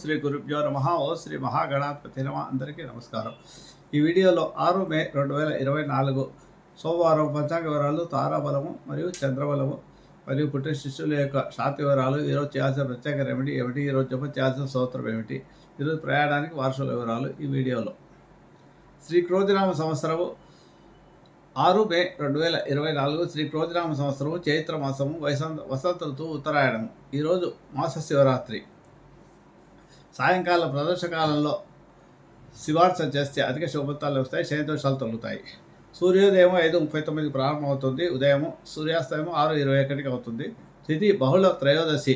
శ్రీ గురుభ్యో నమ. ఓ శ్రీ మహాగణాధిపతి నమ. అందరికీ నమస్కారం. ఈ వీడియోలో ఆరు మే రెండు వేల ఇరవై నాలుగు సోమవారం పంచాంగ వివరాలు తారాబలము మరియు చంద్రబలము మరియు పుట్టిన శిష్యుల యొక్క శాంతి వివరాలు ఈరోజు చేయాల్సిన ప్రత్యేక రెమెడీ ఏమిటి ఈరోజు జప చేయాల్సిన సూత్రం ఏమిటి ఈరోజు ప్రయాణానికి వారసుల వివరాలు ఈ వీడియోలో. శ్రీ క్రోధినామ సంవత్సరము ఆరు మే రెండు వేల ఇరవై నాలుగు శ్రీ క్రోధినామ సంవత్సరము చైత్ర మాసము వసంత వసంత ఋతువు ఉత్తరాయణము. ఈరోజు మాస శివరాత్రి. సాయంకాలం ప్రదోషకాలంలో శివార్చన చేస్తే అధిక శుభతాలు వస్తాయి శనిదోషాలు తొలుగుతాయి. సూర్యోదయం ఐదు ముప్పై తొమ్మిది ప్రారంభమవుతుంది ఉదయం సూర్యాస్తమయం ఆరు ఇరవై ఒకటికి అవుతుంది. తిథి బహుళ త్రయోదశి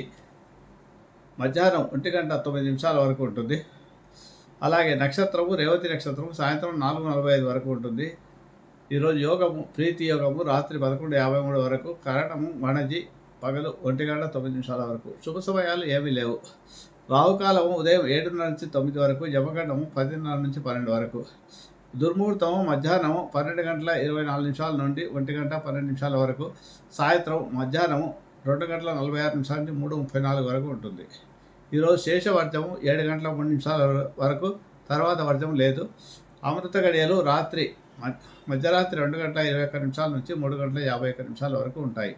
మధ్యాహ్నం ఒంటి గంట తొమ్మిది నిమిషాల వరకు ఉంటుంది. అలాగే నక్షత్రము రేవతి నక్షత్రము సాయంత్రం నాలుగు నలభై ఐదు వరకు ఉంటుంది. ఈరోజు యోగము ప్రీతి యోగము రాత్రి పదకొండు యాభై మూడు వరకు కరణము మణజి పగలు ఒంటి గంట తొమ్మిది నిమిషాల వరకు. శుభ సమయాలు ఏమీ లేవు. రావుకాలము ఉదయం ఏడున్నర నుంచి తొమ్మిది వరకు యమగండం పదిన్నర నుంచి పన్నెండు వరకు. దుర్ముహూర్తము మధ్యాహ్నము పన్నెండు గంటల ఇరవై నాలుగు నిమిషాల నుండి ఒంటి గంట పన్నెండు నిమిషాల వరకు. సాయంత్రం మధ్యాహ్నము రెండు గంటల నలభై ఆరు నిమిషాల నుంచి మూడు ముప్పై నాలుగు వరకు ఉంటుంది. ఈరోజు శేష వర్జము ఏడు గంటల మూడు నిమిషాల వరకు తర్వాత వర్జం లేదు. అమృత గడియలు రాత్రి మధ్యరాత్రి రెండు గంటల ఇరవై ఒక్క నిమిషాల నుంచి మూడు గంటల యాభై ఒక్క నిమిషాల వరకు ఉంటాయి.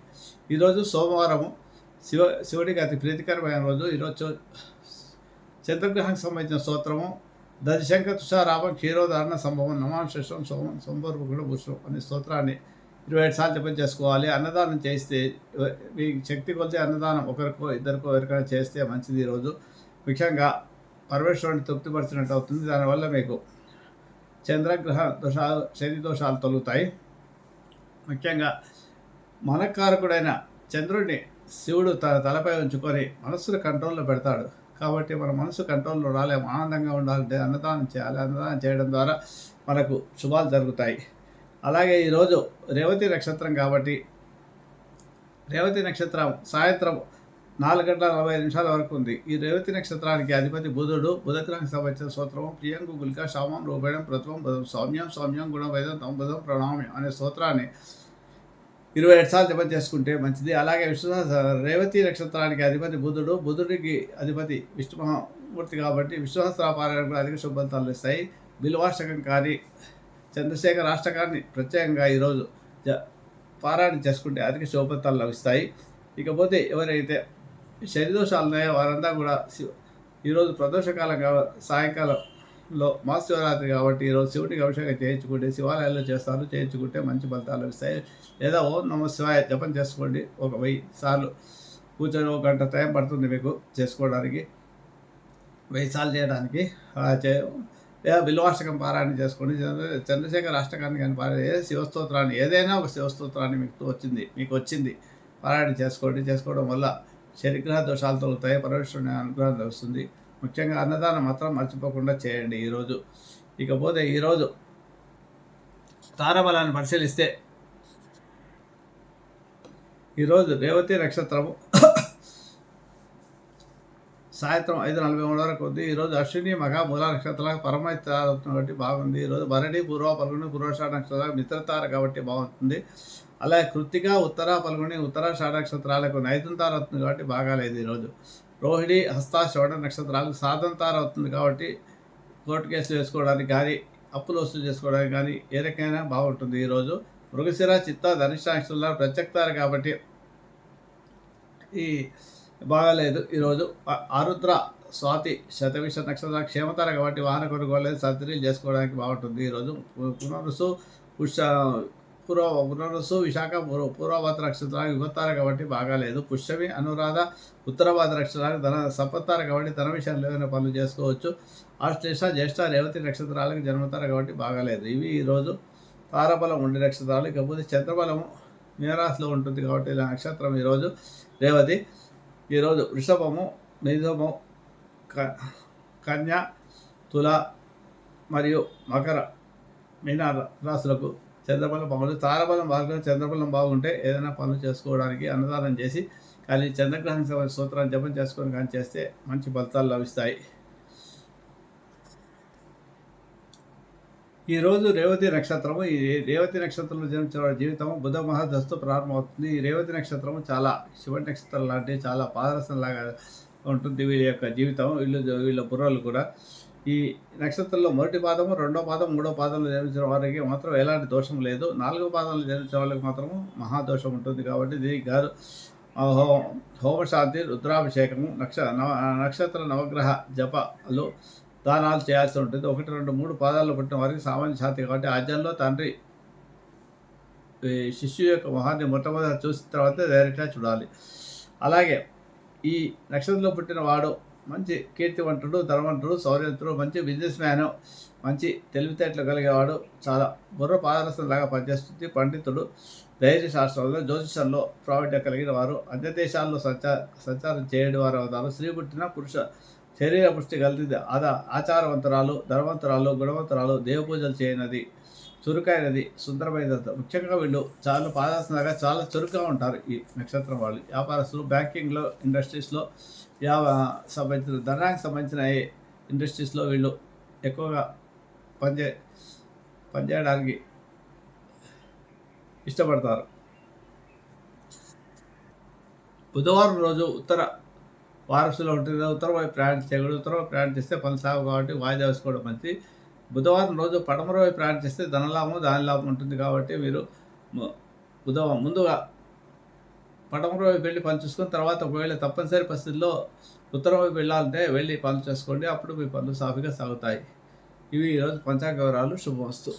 ఈరోజు సోమవారము శివ శివుడికి అతి ప్రీతికరమైన రోజు. ఈరోజు చంద్రగ్రహానికి సంబంధించిన స్తోత్రము. దశశంక తుషారామం క్షీరోధారణ సంభవం నమాంశం సోమం సంపర్పుకుడు భూషణం అనే స్తోత్రాన్ని ఇరవై ఏడు సార్లు జపం చేసుకోవాలి. అన్నదానం చేస్తే మీ శక్తి కొలితే అన్నదానం ఒకరికో ఇద్దరికో ఎవరికైనా చేస్తే మంచిది ఈరోజు ముఖ్యంగా పరమేశ్వరుని తృప్తిపరిచినట్టు అవుతుంది. దానివల్ల మీకు చంద్రగ్రహ దోషాలు శని దోషాలు తొలుగుతాయి. ముఖ్యంగా మనకారకుడైన చంద్రుడిని శివుడు తన తలపై ఉంచుకొని మనస్సును కంట్రోల్లో పెడతాడు. కాబట్టి మన మనసు కంట్రోల్లో రాలేము. ఆనందంగా ఉండాలంటే అన్నదానం చేయాలి. అన్నదానం చేయడం ద్వారా మనకు శుభాలు జరుగుతాయి. అలాగే ఈరోజు రేవతి నక్షత్రం కాబట్టి రేవతి నక్షత్రం సాయంత్రం నాలుగు గంటల నలభై నిమిషాల వరకు ఉంది. ఈ రేవతి నక్షత్రానికి అధిపతి బుధుడు బుధగ్రహానికి సంబంధించిన స్తోత్రము ప్రియంగు గులిక శామం రూపేణం ప్రథమం బుధం సౌమ్యం సౌమ్యం గుణం వేదం తమ బుధం ప్రణామ్యం అనే స్తోత్రాన్ని ఇరవై ఏడు సార్లు జపం చేసుకుంటే మంచిది. అలాగే విష్ణు రేవతి నక్షత్రానికి అధిపతి బుధుడు. బుధుడికి అధిపతి విష్ణు మహామూర్తి కాబట్టి విశ్వసహస్రాపారాయణ కూడా అధిక శుభంతాలు ఇస్తాయి. బిల్వాష్టకం కానీ చంద్రశేఖర అష్టకాన్ని ప్రత్యేకంగా ఈరోజు జ పారాయణ చేసుకుంటే అధిక శుభంతాలు లభిస్తాయి. ఇకపోతే ఎవరైతే శనిదోషాలు ఉన్నాయో వారంతా కూడా ఈరోజు ప్రదోషకాలం సాయంకాలం లో మహాశివరాత్రి కాబట్టి ఈరోజు శివుడికి అభిషేకం చేయించుకుంటే శివాలయాల్లో చేస్తారు చేయించుకుంటే మంచి ఫలితాలు వస్తాయి. లేదా ఓం నమ శివాయ జపం చేసుకోండి. ఒక వెయ్యి సార్లు కూర్చొని ఒక గంట టైం పడుతుంది మీకు చేసుకోవడానికి. వెయ్యి సార్లు చేయడానికి. లేదా బిల్వాష్టకం పారాయణ చేసుకోండి. చంద్రశేఖర అష్టకాన్ని కానీ పారాయణ శివస్తోత్రాన్ని ఏదైనా ఒక శివస్తోత్రాన్ని మీకు వచ్చింది మీకు వచ్చింది పారాయణ చేసుకోండి. చేసుకోవడం వల్ల శనిగ్రహ దోషాలు తొలుగుతాయి పరమేశ్వరుని అనుగ్రహం లభిస్తుంది. ముఖ్యంగా అన్నదానం మాత్రం మర్చిపోకుండా చేయండి ఈరోజు. ఇకపోతే ఈరోజు తారబలాన్ని పరిశీలిస్తే ఈరోజు రేవతి నక్షత్రము సాయంత్రం ఐదు నలభై మూడు వరకు ఉంది. ఈరోజు అశ్విని మహా మూల నక్షత్రాలకు పరమైతారం కాబట్టి బాగుంది. ఈరోజు భరణి పూర్వ పల్గొని పూర్వషాఢ నక్షత్రాలకు మిత్రతార కాబట్టి బాగుంటుంది. అలాగే కృతిక ఉత్తర పల్గొని ఉత్తరాషాఢ నక్షత్రాలకు నైతుంతార అవుతుంది కాబట్టి బాగాలేదు ఈరోజు. రోహిణి హస్త శోడ నక్షత్రాలకు సాధంతార అవుతుంది కాబట్టి కోర్టు కేసులు వేసుకోవడానికి కానీ అప్పులు వసూలు చేసుకోవడానికి కానీ ఏ రకమైన బాగుంటుంది ఈరోజు మృగశిర చిత్త ధనిష్ట నక్షత్రాలు ప్రత్యక్తారు కాబట్టి ఈ బాగాలేదు ఈరోజు ఆరుద్ర స్వాతి శతవిష నక్షత్ర క్షేమతర కాబట్టి వాహన కొనుగోలు సర్జరీలు చేసుకోవడానికి బాగుంటుంది. ఈరోజు పునరుసు పుష్ పూర్వ పునరుసు విశాఖ పూర్వ పూర్వభాద్ర నక్షత్రానికి యువతార కాబట్టి బాగాలేదు పుష్యమి అనురాధ ఉత్తరభాద నక్షత్రాలకు ధన సపత్తారు కాబట్టి ధన విషయంలో ఏమైనా పనులు చేసుకోవచ్చు. ఆశ్లేష జ్యేష్ఠ రేవతి నక్షత్రాలకు జన్మతార కాబట్టి బాగాలేదు ఇవి ఈరోజు తారబలం ఉండే నక్షత్రాలు. ఇకపోతే చంద్రబలం మీనరాశిలో ఉంటుంది కాబట్టి ఇలా నక్షత్రం ఈరోజు రేవతి. ఈరోజు వృషభము మిథునము క కన్య తుల మరియు మకర మీన రాశులకు చంద్రబలం బాగుంటుంది. తారబలం బాగుంటే చంద్రబలం బాగుంటే ఏదైనా పనులు చేసుకోవడానికి అన్నదానం చేసి కానీ చంద్రగ్రహం సూత్రాన్ని జపం చేసుకొని కానీ చేస్తే మంచి ఫలితాలు లభిస్తాయి. ఈరోజు రేవతి నక్షత్రము ఈ రేవతి నక్షత్రంలో జన్మించిన వారి జీవితం బుధ మహాదశతో ప్రారంభమవుతుంది. ఈ రేవతి నక్షత్రము చాలా శివ నక్షత్రం లాంటి చాలా పాదరసం లాగా ఉంటుంది వీళ్ళ యొక్క జీవితం. వీళ్ళు వీళ్ళ బుర్రలు కూడా ఈ నక్షత్రంలో మొదటి పాదము రెండో పాదం మూడో పాదంలో జన్మించిన వారికి మాత్రం ఎలాంటి దోషం లేదు. నాలుగో పాదంలో జన్మించిన వాళ్ళకి మాత్రము మహాదోషం ఉంటుంది కాబట్టి దీనికి గారు హో- హోమశాంతి రుద్రాభిషేకము నక్ష నవ నక్షత్ర నవగ్రహ జపాలు దానాలు చేయాల్సి ఉంటుంది. ఒకటి రెండు మూడు పాదాల్లో పుట్టిన వారికి సామాన్య శాంతి కాబట్టి ఆజ్యంలో తండ్రి ఈ శిష్యు యొక్క మొహాన్ని మొట్టమొదటి చూసిన తర్వాత డైరెక్ట్గా చూడాలి. అలాగే ఈ నక్షత్రంలో పుట్టిన వాడు మంచి కీర్తివంతుడు ధనవంతుడు సౌర్యవంతుడు మంచి బిజినెస్ మ్యాన్ మంచి తెలివితేటలు కలిగేవాడు చాలా బుర్ర పాదరసం లాగా పనిచేస్తుంది పండితుడు ధైర్య శాస్త్రంలో జ్యోతిషంలో ప్రావీణ్యం కలిగిన వారు అన్య దేశాల్లో సంచార సంచారం చేయడం వారు అవుతారు స్త్రీ పుట్టిన పురుష శరీర పుష్టి కలిగింది. ఆదా ఆచారవంతురాలు ధనవంతురాలు గుణవంతరాలు దేవపూజలు చేయనది. చురుకైనది సుందరమైనది ముఖ్యంగా వీళ్ళు చాలా పాదాసనగా చాలా చురుగ్గా ఉంటారు ఈ నక్షత్రం వాళ్ళు. వ్యాపారస్తులు బ్యాంకింగ్లో ఇండస్ట్రీస్లో వ్యా సంబంధించిన ధనానికి సంబంధించిన ఇండస్ట్రీస్లో వీళ్ళు ఎక్కువగా పనిచే పనిచేయడానికి ఇష్టపడతారు. బుధవారం రోజు ఉత్తర వారసులో ఉంటుంది ఉత్తర వైపు ప్రయాణం చేయకూడదు ఉత్తర వైపు ప్రయాణం చేస్తే పని సాగు కాబట్టి వాయిదా వేసుకోవడం మంచిది. బుధవారం రోజు పడమర వైపు ప్రయాణం చేస్తే ధనలాభం దాని లాభం ఉంటుంది కాబట్టి మీరు బుధవారం ముందుగా పడమర వైపు వెళ్ళి పని చూసుకుని తర్వాత ఒకవేళ తప్పనిసరి పరిస్థితుల్లో ఉత్తరం వైపు వెళ్ళాలంటే వెళ్ళి పనులు చేసుకోండి. అప్పుడు మీ పనులు సాఫీగా సాగుతాయి. ఇవి ఈరోజు పంచాంగ వివరాలు. శుభవస్తు